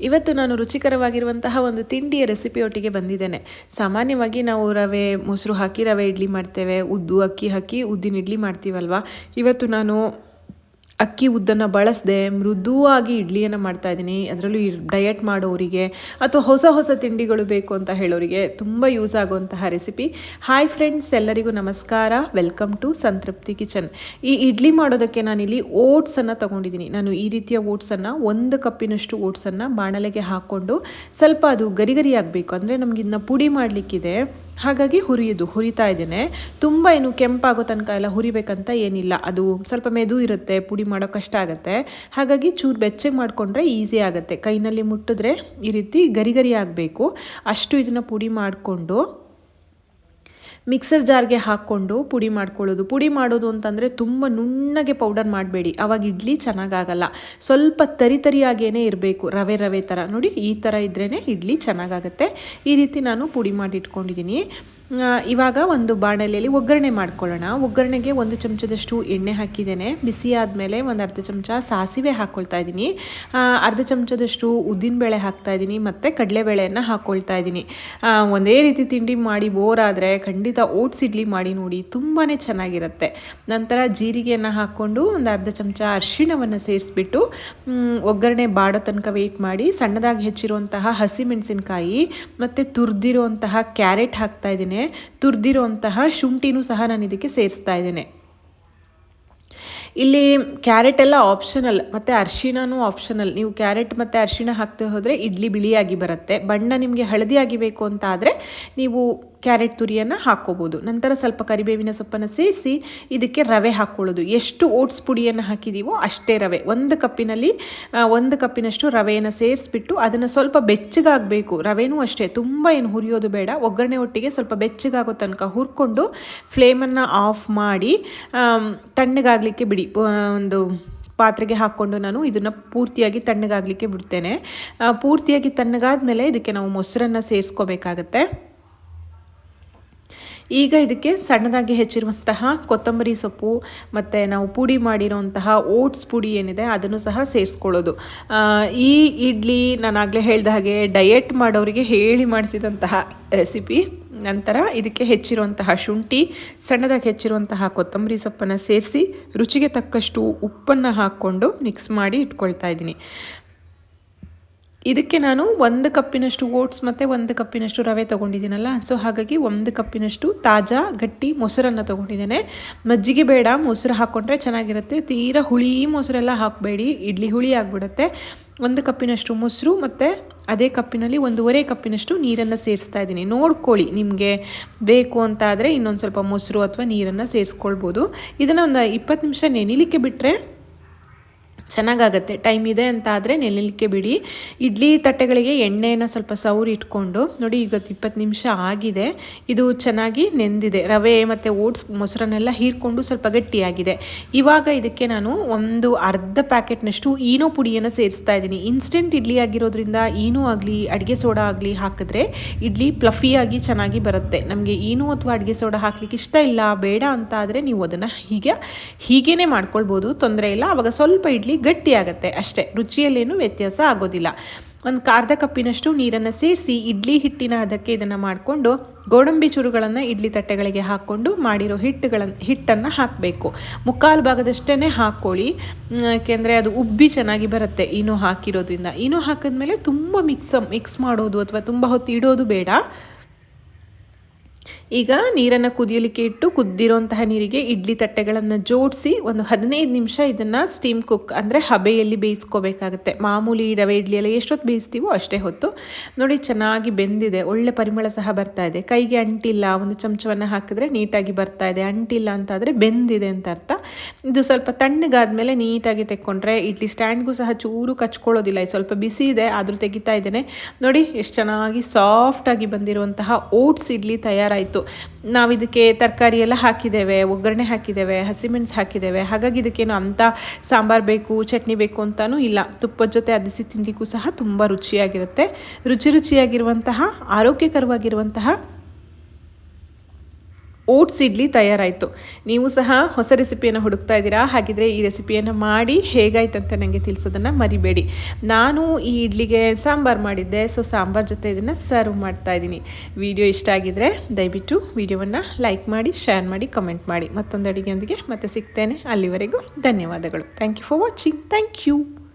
ಇವತ್ತು ನಾನು ರುಚಿಕರವಾಗಿರುವಂತಹ ಒಂದು ತಿಂಡಿಯ ರೆಸಿಪಿಯೊಟ್ಟಿಗೆ ಬಂದಿದ್ದೇನೆ. ಸಾಮಾನ್ಯವಾಗಿ ನಾವು ರವೆ, ಮೊಸರು ಹಾಕಿ ರವೆ ಇಡ್ಲಿ ಮಾಡ್ತೇವೆ. ಉದ್ದು ಅಕ್ಕಿ ಹಾಕಿ ಉದ್ದಿನ ಇಡ್ಲಿ ಮಾಡ್ತೀವಲ್ವ? ಇವತ್ತು ನಾನು ಅಕ್ಕಿ ಉದ್ದನ್ನು ಬಳಸದೆ ಮೃದುವಾಗಿ ಇಡ್ಲಿಯನ್ನು ಮಾಡ್ತಾ ಇದ್ದೀನಿ. ಅದರಲ್ಲೂ ಈ ಡಯಟ್ ಮಾಡೋರಿಗೆ ಅಥವಾ ಹೊಸ ಹೊಸ ತಿಂಡಿಗಳು ಬೇಕು ಅಂತ ಹೇಳೋರಿಗೆ ತುಂಬ ಯೂಸ್ ಆಗುವಂತಹ ರೆಸಿಪಿ ಹಾಯ್ ಫ್ರೆಂಡ್ಸ್ ಎಲ್ಲರಿಗೂ ನಮಸ್ಕಾರ. ವೆಲ್ಕಮ್ ಟು ಸಂತೃಪ್ತಿ ಕಿಚನ್ ಈ ಇಡ್ಲಿ ಮಾಡೋದಕ್ಕೆ ನಾನಿಲ್ಲಿ ಓಟ್ಸನ್ನು ತೊಗೊಂಡಿದ್ದೀನಿ. ನಾನು ಈ ರೀತಿಯ ಓಟ್ಸನ್ನು ಒಂದು ಕಪ್ಪಿನಷ್ಟು ಓಟ್ಸನ್ನು ಬಾಣಲೆಗೆ ಹಾಕ್ಕೊಂಡು ಸ್ವಲ್ಪ ಅದು ಗರಿಗರಿ ಗರಿ ಆಗಬೇಕು. ಅಂದರೆ ಇದನ್ನ ಪುಡಿ ಮಾಡಲಿಕ್ಕಿದೆ. ಹಾಗಾಗಿ ಹುರಿಯೋದು, ಹುರಿತಾ ಇದ್ದೇನೆ. ತುಂಬ ಏನು ಕೆಂಪಾಗೋ ತನಕ ಎಲ್ಲ ಹುರಿಬೇಕಂತ ಏನಿಲ್ಲ. ಅದು ಸ್ವಲ್ಪ ಮೆದು ಇರುತ್ತೆ, ಪುಡಿ ಮಾಡೋ ಕಷ್ಟ ಆಗುತ್ತೆ. ಹಾಗಾಗಿ ಚೂರು ಬೆಚ್ಚಗೆ ಮಾಡಿಕೊಂಡ್ರೆ ಈಸಿ ಆಗುತ್ತೆ. ಕೈನಲ್ಲಿ ಮುಟ್ಟಿದ್ರೆ ಈ ರೀತಿ ಗರಿ ಗರಿ ಆಗಬೇಕು. ಅಷ್ಟು ಇದನ್ನು ಪುಡಿ ಮಾಡಿಕೊಂಡು, ಮಿಕ್ಸರ್ ಜಾರ್ಗೆ ಹಾಕ್ಕೊಂಡು ಪುಡಿ ಮಾಡ್ಕೊಳ್ಳೋದು. ಪುಡಿ ಮಾಡೋದು ಅಂತಂದರೆ ತುಂಬ ನುಣ್ಣಗೆ ಪೌಡರ್ ಮಾಡಬೇಡಿ. ಅವಾಗ ಇಡ್ಲಿ ಚೆನ್ನಾಗಾಗಲ್ಲ. ಸ್ವಲ್ಪ ತರಿ ತರಿಯಾಗೇ ಇರಬೇಕು. ರವೆ ರವೆ ಥರ ನೋಡಿ, ಈ ಥರ ಇದ್ರೇ ಇಡ್ಲಿ ಚೆನ್ನಾಗಾಗುತ್ತೆ. ಈ ರೀತಿ ನಾನು ಪುಡಿ ಮಾಡಿ ಇಟ್ಕೊಂಡಿದ್ದೀನಿ. ಇವಾಗ ಒಂದು ಬಾಣಲೆಯಲ್ಲಿ ಒಗ್ಗರಣೆ ಮಾಡ್ಕೊಳ್ಳೋಣ. ಒಗ್ಗರಣೆಗೆ ಒಂದು ಚಮಚದಷ್ಟು ಎಣ್ಣೆ ಹಾಕಿದ್ದೇನೆ. ಬಿಸಿ ಆದಮೇಲೆ ಒಂದು ಅರ್ಧ ಚಮಚ ಸಾಸಿವೆ ಹಾಕ್ಕೊಳ್ತಾ ಇದ್ದೀನಿ. ಅರ್ಧ ಚಮಚದಷ್ಟು ಉದ್ದಿನಬೇಳೆ ಹಾಕ್ತಾ ಇದ್ದೀನಿ ಮತ್ತು ಕಡಲೆಬೇಳೆಯನ್ನು ಹಾಕ್ಕೊಳ್ತಾ ಇದ್ದೀನಿ. ಒಂದೇ ರೀತಿ ತಿಂಡಿ ಮಾಡಿ ಬೋರ್ ಆದರೆ ಖಂಡಿತ ಓಟ್ಸ್ ಇಡ್ಲಿ ಮಾಡಿ ನೋಡಿ ತುಂಬಾ ಚೆನ್ನಾಗಿರುತ್ತೆ. ನಂತರ ಜೀರಿಗೆಯನ್ನು ಹಾಕ್ಕೊಂಡು ಒಂದು ಅರ್ಧ ಚಮಚ ಅರಿಶಿಣವನ್ನು ಸೇರಿಸ್ಬಿಟ್ಟು ಒಗ್ಗರಣೆ ಬಾಡೋ ತನಕ ವೆಯ್ಟ್ ಮಾಡಿ ಸಣ್ಣದಾಗಿ ಹೆಚ್ಚಿರುವಂತಹ ಹಸಿಮೆಣಸಿನಕಾಯಿ ಮತ್ತು ತುರಿದಿರುವಂತಹ ಕ್ಯಾರೆಟ್ ಹಾಕ್ತಾ ಇದ್ದೀನಿ. ತುರಿದಿರುವಂತಹ ಶುಂಠಿನೂ ಸಹ ನಾನು ಇದಕ್ಕೆ ಸೇರಿಸ್ತಾ ಇದ್ದೇನೆ. ಇಲ್ಲಿ ಕ್ಯಾರೆಟ್ ಎಲ್ಲ ಆಪ್ಷನಲ್ ಮತ್ತು ಅರ್ಶಿನೂ ಆಪ್ಷನಲ್ ನೀವು ಕ್ಯಾರೆಟ್ ಮತ್ತು ಅರ್ಶಿನ ಹಾಕ್ತಾ ಹೋದರೆ ಇಡ್ಲಿ ಬಿಳಿಯಾಗಿ ಬರುತ್ತೆ. ಬಣ್ಣ ನಿಮಗೆ ಹಳದಿಯಾಗಿ ಬೇಕು ಅಂತ ಆದರೆ ನೀವು ಕ್ಯಾರೆಟ್ ತುರಿಯನ್ನು ಹಾಕ್ಕೋಬೋದು ನಂತರ ಸ್ವಲ್ಪ ಕರಿಬೇವಿನ ಸೊಪ್ಪನ್ನು ಸೇರಿಸಿ ಇದಕ್ಕೆ ರವೆ ಹಾಕ್ಕೊಳ್ಳೋದು ಎಷ್ಟು ಓಟ್ಸ್ ಪುಡಿಯನ್ನು ಹಾಕಿದ್ದೀವೋ ಅಷ್ಟೇ ರವೆ. ಒಂದು ಕಪ್ಪಿನಲ್ಲಿ ಒಂದು ಕಪ್ಪಿನಷ್ಟು ರವೆಯನ್ನು ಸೇರಿಸ್ಬಿಟ್ಟು ಅದನ್ನು ಸ್ವಲ್ಪ ಬೆಚ್ಚಗಾಗಬೇಕು. ರವೆನೂ ಅಷ್ಟೇ. ತುಂಬ ಏನು ಹುರಿಯೋದು ಬೇಡ. ಒಗ್ಗರಣೆ ಒಟ್ಟಿಗೆ ಸ್ವಲ್ಪ ಬೆಚ್ಚಗಾಗೋ ತನಕ ಹುರ್ಕೊಂಡು ಫ್ಲೇಮನ್ನು ಆಫ್ ಮಾಡಿ ತಣ್ಣಗಾಗಲಿಕ್ಕೆ ಬಿಡಿ. ಒಂದು ಪಾತ್ರೆಗೆ ಹಾಕ್ಕೊಂಡು ನಾನು ಇದನ್ನು ಪೂರ್ತಿಯಾಗಿ ತಣ್ಣಗಾಗಲಿಕ್ಕೆ ಬಿಡ್ತೇನೆ. ಪೂರ್ತಿಯಾಗಿ ತಣ್ಣಗಾದ ಮೇಲೆ ಇದಕ್ಕೆ ನಾವು ಮೊಸರನ್ನು ಸೇರಿಸ್ಕೋಬೇಕಾಗತ್ತೆ. ಈಗ ಇದಕ್ಕೆ ಸಣ್ಣದಾಗಿ ಹೆಚ್ಚಿರುವಂತಹ ಕೊತ್ತಂಬರಿ ಸೊಪ್ಪು, ಮತ್ತು ನಾವು ಪುಡಿ ಮಾಡಿರುವಂತಹ ಓಟ್ಸ್ ಪುಡಿ ಏನಿದೆ ಅದನ್ನು ಸಹ ಸೇರಿಸ್ಕೊಳ್ಳೋದು. ಈ ಇಡ್ಲಿ ನಾನು ಆಗಲೇ ಹೇಳಿದ ಹಾಗೆ ಡಯೆಟ್ ಮಾಡೋರಿಗೆ ಹೇಳಿ ಮಾಡಿಸಿದಂತಹ ರೆಸಿಪಿ ನಂತರ ಇದಕ್ಕೆ ಹೆಚ್ಚಿರುವಂತಹ ಶುಂಠಿ, ಸಣ್ಣದಾಗಿ ಹೆಚ್ಚಿರುವಂತಹ ಕೊತ್ತಂಬರಿ ಸೊಪ್ಪನ್ನು ಸೇರಿಸಿ ರುಚಿಗೆ ತಕ್ಕಷ್ಟು ಉಪ್ಪನ್ನು ಹಾಕ್ಕೊಂಡು ಮಿಕ್ಸ್ ಮಾಡಿ ಇಟ್ಕೊಳ್ತಾ ಇದ್ದೀನಿ. ಇದಕ್ಕೆ ನಾನು ಒಂದು ಕಪ್ಪಿನಷ್ಟು ಓಟ್ಸ್ ಮತ್ತು ಒಂದು ಕಪ್ಪಿನಷ್ಟು ರವೆ ತೊಗೊಂಡಿದ್ದೀನಲ್ಲ, ಸೊ ಹಾಗಾಗಿ ಒಂದು ಕಪ್ಪಿನಷ್ಟು ತಾಜಾ, ಗಟ್ಟಿ ಮೊಸರನ್ನು ತೊಗೊಂಡಿದ್ದೇನೆ. ಮಜ್ಜಿಗೆ ಬೇಡ, ಮೊಸರು ಹಾಕ್ಕೊಂಡ್ರೆ ಚೆನ್ನಾಗಿರುತ್ತೆ. ತೀರಾ ಹುಳಿ ಮೊಸರೆಲ್ಲ ಹಾಕಬೇಡಿ, ಇಡ್ಲಿ ಹುಳಿ ಆಗಿಬಿಡುತ್ತೆ. ಒಂದು ಕಪ್ಪಿನಷ್ಟು ಮೊಸರು ಮತ್ತು ಅದೇ ಕಪ್ಪಿನಲ್ಲಿ ಒಂದೂವರೆ ಕಪ್ಪಿನಷ್ಟು ನೀರನ್ನು ಸೇರಿಸ್ತಾ ಇದ್ದೀನಿ. ನೋಡ್ಕೊಳ್ಳಿ ನಿಮಗೆ ಬೇಕು ಅಂತ ಆದರೆ ಇನ್ನೊಂದು ಸ್ವಲ್ಪ ಮೊಸರು ಅಥವಾ ನೀರನ್ನು ಸೇರಿಸ್ಕೊಳ್ಬೋದು. ಇದನ್ನು ಒಂದು ಇಪ್ಪತ್ತು ನಿಮಿಷ ನೆನಿಲಿಕ್ಕೆ ಬಿಟ್ಟರೆ ಚೆನ್ನಾಗಾಗತ್ತೆ. ಟೈಮ್ ಇದೆ ಅಂತ ಆದರೆ ನೆನೆಲಿಕ್ಕೆ ಬಿಡಿ. ಇಡ್ಲಿ ತಟ್ಟೆಗಳಿಗೆ ಎಣ್ಣೆಯನ್ನು ಸ್ವಲ್ಪ ಸೌರಿ ಇಟ್ಕೊಂಡು, ನೋಡಿ ಈಗ ಇಪ್ಪತ್ತು ನಿಮಿಷ ಆಗಿದೆ. ಇದು ಚೆನ್ನಾಗಿ ನೆಂದಿದೆ. ರವೆ ಮತ್ತು ಓಟ್ಸ್ ಮೊಸರನ್ನೆಲ್ಲ ಹೀರ್ಕೊಂಡು ಸ್ವಲ್ಪ ಗಟ್ಟಿಯಾಗಿದೆ. ಇವಾಗ ಇದಕ್ಕೆ ನಾನು ಒಂದು ಅರ್ಧ ಪ್ಯಾಕೆಟ್ನಷ್ಟು ಈನೋ ಪುಡಿಯನ್ನು ಸೇರಿಸ್ತಾ ಇದ್ದೀನಿ. ಇನ್ಸ್ಟೆಂಟ್ ಇಡ್ಲಿ ಆಗಿರೋದ್ರಿಂದ ಈನೋ ಆಗಲಿ, ಅಡುಗೆ ಸೋಡಾ ಆಗಲಿ ಹಾಕಿದ್ರೆ ಇಡ್ಲಿ ಪ್ಲಫಿಯಾಗಿ ಚೆನ್ನಾಗಿ ಬರುತ್ತೆ. ನಮಗೆ ಈನೋ ಅಥವಾ ಅಡುಗೆ ಸೋಡಾ ಹಾಕ್ಲಿಕ್ಕೆ ಇಷ್ಟ ಇಲ್ಲ, ಬೇಡ ಅಂತ ಆದರೆ ನೀವು ಅದನ್ನು ಹೀಗೆ ಹೀಗೇ ಮಾಡ್ಕೊಳ್ಬೋದು. ತೊಂದರೆ ಇಲ್ಲ. ಆವಾಗ ಸ್ವಲ್ಪ ಇಡ್ಲಿ ಗಟ್ಟಿಯಾಗತ್ತೆ ಅಷ್ಟೇ. ರುಚಿಯಲ್ಲೇನು ವ್ಯತ್ಯಾಸ ಆಗೋದಿಲ್ಲ. ಒಂದು ಅರ್ಧ ಕಪ್ಪಿನಷ್ಟು ನೀರನ್ನು ಸೇರಿಸಿ ಇಡ್ಲಿ ಹಿಟ್ಟಿನ ಅದಕ್ಕೆ ಇದನ್ನು ಮಾಡಿಕೊಂಡು ಗೋಡಂಬಿ ಚೂರುಗಳನ್ನು ಇಡ್ಲಿ ತಟ್ಟೆಗಳಿಗೆ ಹಾಕ್ಕೊಂಡು ಮಾಡಿರೋ ಹಿಟ್ಟುಗಳನ್ನು ಹಿಟ್ಟನ್ನು ಹಾಕಬೇಕು. ಮುಕ್ಕಾಲು ಭಾಗದಷ್ಟೇ ಹಾಕ್ಕೊಳ್ಳಿ ಯಾಕೆಂದರೆ ಅದು ಉಬ್ಬಿ ಚೆನ್ನಾಗಿ ಬರುತ್ತೆ ಇನ್ನು ಹಾಕಿರೋದ್ರಿಂದ. ಇನ್ನು ಹಾಕಿದ್ಮೇಲೆ ತುಂಬ ಮಿಕ್ಸ್ ಮಿಕ್ಸ್ ಮಾಡೋದು ಅಥವಾ ತುಂಬ ಹೊತ್ತು ಇಡೋದು ಬೇಡ. ಈಗ ನೀರನ್ನು ಕುದಿಯಲಿಕ್ಕೆ ಇಟ್ಟು ಕುದ್ದಿರೋಂತಹ ನೀರಿಗೆ ಇಡ್ಲಿ ತಟ್ಟೆಗಳನ್ನು ಜೋಡಿಸಿ ಒಂದು ಹದಿನೈದು ನಿಮಿಷ ಇದನ್ನು ಸ್ಟೀಮ್ ಕುಕ್ ಅಂದರೆ ಹಬೆಯಲ್ಲಿ ಬೇಯಿಸ್ಕೋಬೇಕಾಗುತ್ತೆ. ಮಾಮೂಲಿ ರವೆ ಇಡ್ಲಿಯೆಲ್ಲ ಎಷ್ಟೊತ್ತು ಬೇಯಿಸ್ತೀವೋ ಅಷ್ಟೇ ಹೊತ್ತು. ನೋಡಿ ಚೆನ್ನಾಗಿ ಬೆಂದಿದೆ. ಒಳ್ಳೆ ಪರಿಮಳ ಸಹ ಬರ್ತಾ ಇದೆ. ಕೈಗೆ ಅಂಟಿಲ್ಲ, ಒಂದು ಚಮಚವನ್ನು ಹಾಕಿದ್ರೆ ನೀಟಾಗಿ ಬರ್ತಾ ಇದೆ. ಅಂಟಿಲ್ಲ ಅಂತಾದರೆ ಬೆಂದಿದೆ ಅಂತ ಅರ್ಥ. ಇದು ಸ್ವಲ್ಪ ತಣ್ಣಗಾದ ಮೇಲೆ ನೀಟಾಗಿ ತೆಕ್ಕೊಂಡ್ರೆ ಇಡ್ಲಿ ಸ್ಟ್ಯಾಂಡ್ಗೂ ಸಹ ಚೂರು ಕಚ್ಕೊಳ್ಳೋದಿಲ್ಲ. ಸ್ವಲ್ಪ ಬಿಸಿ ಇದೆ, ಆದರೂ ತೆಗಿತಾ ಇದ್ದೇನೆ. ನೋಡಿ, ಎಷ್ಟು ಚೆನ್ನಾಗಿ ಸಾಫ್ಟಾಗಿ ಬಂದಿರುವಂತಹ ಓಟ್ಸ್ ಇಡ್ಲಿ ತಯಾರಾಯಿತು. ನಾವು ಇದಕ್ಕೆ ತರಕಾರಿ ಎಲ್ಲ ಹಾಕಿದ್ದೇವೆ, ಒಗ್ಗರಣೆ ಹಾಕಿದ್ದೇವೆ ಹಸಿಮೆಣಸು ಹಾಕಿದ್ದೇವೆ. ಹಾಗಾಗಿ ಇದಕ್ಕೇನು ಅಂಥ ಸಾಂಬಾರು ಬೇಕು, ಚಟ್ನಿ ಬೇಕು ಅಂತಲೂ ಇಲ್ಲ. ತುಪ್ಪದ ಜೊತೆ ಅದಿಸಿ ತಿಂಡಿಗೂ ಸಹ ತುಂಬ ರುಚಿಯಾಗಿರುತ್ತೆ. ರುಚಿ ರುಚಿಯಾಗಿರುವಂತಹ, ಆರೋಗ್ಯಕರವಾಗಿರುವಂತಹ ಓಟ್ಸ್ ಇಡ್ಲಿ ತಯಾರಾಯಿತು. ನೀವು ಸಹ ಹೊಸ ರೆಸಿಪಿಯನ್ನು ಹುಡುಕ್ತಾ ಇದ್ದೀರಾ? ಹಾಗಿದ್ರೆ ಈ ರೆಸಿಪಿಯನ್ನು ಮಾಡಿ ಹೇಗಾಯ್ತಂತ ನನಗೆ ತಿಳಿಸೋದನ್ನು ಮರಿಬೇಡಿ. ನಾನು ಈ ಇಡ್ಲಿಗೆ ಸಾಂಬಾರು ಮಾಡಿದ್ದೆ, ಸೊ ಸಾಂಬಾರು ಜೊತೆ ಇದನ್ನು ಸರ್ವ್ ಮಾಡ್ತಾ ಇದ್ದೀನಿ. ವಿಡಿಯೋ ಇಷ್ಟ ಆಗಿದ್ರೆ ದಯವಿಟ್ಟು ವಿಡಿಯೋವನ್ನು ಲೈಕ್ ಮಾಡಿ, ಶೇರ್ ಮಾಡಿ, ಕಮೆಂಟ್ ಮಾಡಿ. ಮತ್ತೊಂದು ಅಡುಗೆಯೊಂದಿಗೆ ಮತ್ತೆ ಸಿಗ್ತೇನೆ. ಅಲ್ಲಿವರೆಗೂ ಧನ್ಯವಾದಗಳು. Thank you for watching. Thank you.